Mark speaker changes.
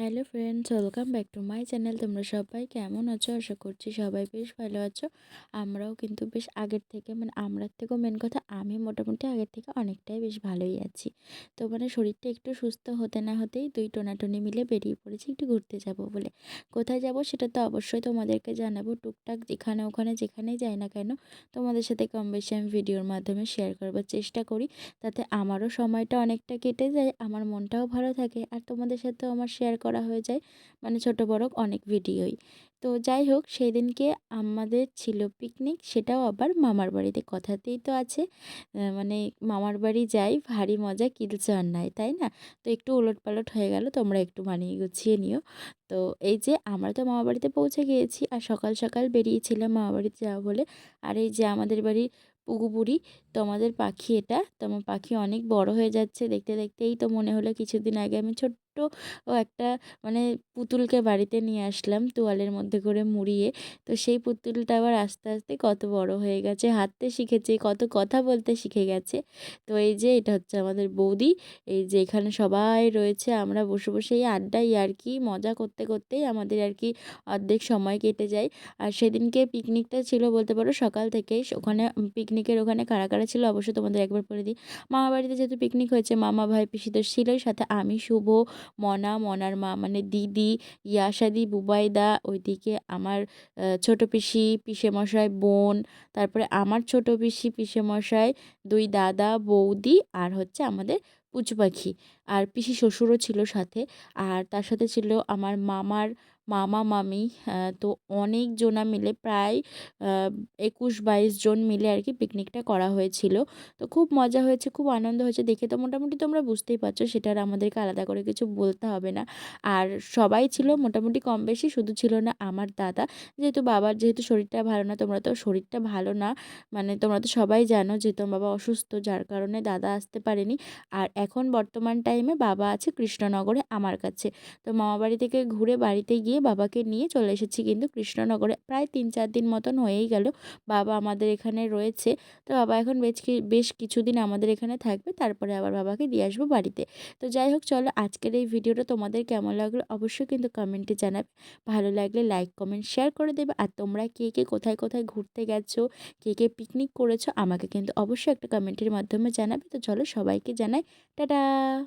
Speaker 1: Hello friends welcome back to my channel তোমরা সবাই কেমন আছো? আশা করছি সবাই বেশ ভালো আছো। আমরাও কিন্তু বেশ আগের থেকে মানে আমরার থেকেও মেন কথা, আমি মোটামুটি আগের থেকে অনেকটাই বেশ ভালোই আছি। তো মানে শরীরটা একটু সুস্থ হতে না হতেই দুই টোনাটনি মিলে বেরিয়ে পড়েছি, একটু ঘুরতে যাব বলে। কোথায় যাব সেটা তো অবশ্যই তোমাদেরকে জানাব টুকটাক যেখানে ওখানে যেখানেই যাই না কেন, তোমাদের সাথে কম বেশি আমি ভিডিওর মাধ্যমে শেয়ার করবার চেষ্টা করি। তাতে আমারও সময়টা অনেকটা কেটে যায়, আমার মনটাও ভালো থাকে, আর তোমাদের সাথেও আমার শেয়ার করা হয়ে যায়। মানে ছোট বড় অনেক ভিডিওই। তো যাই হোক সেই দিনকে আমাদের ছিল পিকনিক সেটাও আবার মামার বাড়িতে। কথাতেই তো আছে মানে মামার বাড়ি যাই, ভারী মজা কিলচে নাই তাই না? তো একটু উলট পালট হয়ে গেল, তোমরা একটু মানিয়ে গুছিয়ে নিও। তো এই যে, আমরা তো মামা বাড়িতে পৌঁছে গিয়েছি, আর সকাল সকাল বেরিয়েছিলাম মামা বাড়িতে যাওয়া বলে। আর এই যে, আমাদের বাড়ির পুগুপুরি তোমাদের পাখি এটা তোমার পাখি অনেক বড় হয়ে যাচ্ছে, দেখতে দেখতেই তো মনে হলো কিছুদিন আগে আমি ছোট্ট ও একটা মানে পুতুলকে বাড়িতে নিয়ে আসলাম তোয়ালের মধ্যে করে মুড়িয়ে। তো সেই পুতুলটা আবার আস্তে আস্তে কত বড় হয়ে গেছে, হাঁটতে শিখেছে, কত কথা বলতে শিখে গেছে। তো এই যে এটা হচ্ছে আমাদের বৌদি, এই যে এখানে সবাই রয়েছে, আমরা বসে বসে এই আড্ডাই আর কি, মজা করতে করতেই আমাদের আর কি অর্ধেক সময় কেটে যায়। আর সেদিনকে পিকনিকটা ছিল বলতে পারো সকাল থেকেই ওখানে পিকনিকের ওখানে কারা কারা ছিল অবশ্যই তোমাদের একবার বলে দিই। মামা বাড়িতে যেহেতু পিকনিক হয়েছে, মামা ভাই পিসি তো ছিলই সাথে আমি, শুভ মনা, মনার মা মানে দিদি, ইয়াসাদি, বুবাইদা, ওইদিকে আমার ছোট পিসি, পিসেমশাই, বোন, তারপরে আমার ছোট পিসি, পিসেমশাই, দুই দাদা, বৌদি, আর হচ্ছে আমাদের পুচু পাখি। আর পিসি শ্বশুরও ছিল সাথে। আর তার সাথে ছিল আমার মামার মামা, মামি তো অনেকজনা মিলে প্রায় একুশ বাইশ জন মিলে আর কি পিকনিকটা করা হয়েছিল। তো খুব মজা হয়েছে, খুব আনন্দ হয়েছে। দেখে তো মোটামুটি তোমরা বুঝতেই পারছ, সেটা আর আমাদেরকে আলাদা করে কিছু বলতে হবে না। আর সবাই ছিল মোটামুটি কম বেশি, শুধু ছিল না আমার দাদা। যেহেতু বাবার যেহেতু শরীরটা ভালো না, তোমরা তো শরীরটা ভালো না মানে তোমরা তো সবাই জানো যে তোমার বাবা অসুস্থ, যার কারণে দাদা আসতে পারেনি। আর এখন বর্তমান টাইমে বাবা আছে কৃষ্ণনগরে আমার কাছে। তো মামাবাড়ি থেকে ঘুরে বাড়িতে গিয়ে বাবাকে নিয়ে চলে এসেছি কিন্তু কৃষ্ণনগরে প্রায় তিন চার দিন মতন হয়েই গেল। বাবা আমাদের এখানে রয়েছে। তো বাবা এখন বেশ বেশ কিছুদিন আমাদের এখানে থাকবে, তারপরে আবার বাবাকে দিয়ে আসব বাড়িতে। তো যাই হোক, চলো আজকের এই ভিডিওটা তোমাদের কেমন লাগল অবশ্যই কিন্তু কমেন্টে জানাবে। ভালো লাগলে লাইক কমেন্ট শেয়ার করে দেবে। আর তোমরা কে কে কোথায় কোথায় ঘুরতে গেছো, কে কে পিকনিক করেছ, আমাকে কিন্তু অবশ্যই একটা কমেন্টের মাধ্যমে জানাবে। তো চলো সবাইকে জানাই Dadah!